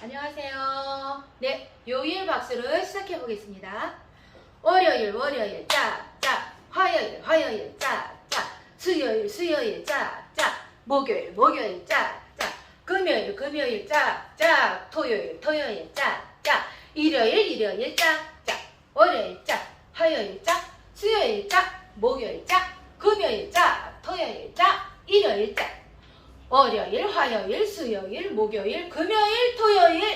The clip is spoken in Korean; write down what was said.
안녕하세요. 네, 요일 박수를 시작해 보겠습니다. 월요일, 월요일, 짜, 짜. 화요일, 화요일, 짜, 짜. 수요일, 수요일, 짜, 짜. 목요일, 목요일, 짜, 짜. 금요일, 금요일, 짜, 짜. 토요일, 토요일, 짜, 짜. 일요일, 일요일, 짜, 짜. 월요일, 짜. 화요일, 짜. 수요일, 짜. 목요일, 짜. 금요일, 짜. 토요일, 짜. 일요일, 짜. 월요일, 화요일, 수요일, 목요일, 금요일, 토요일,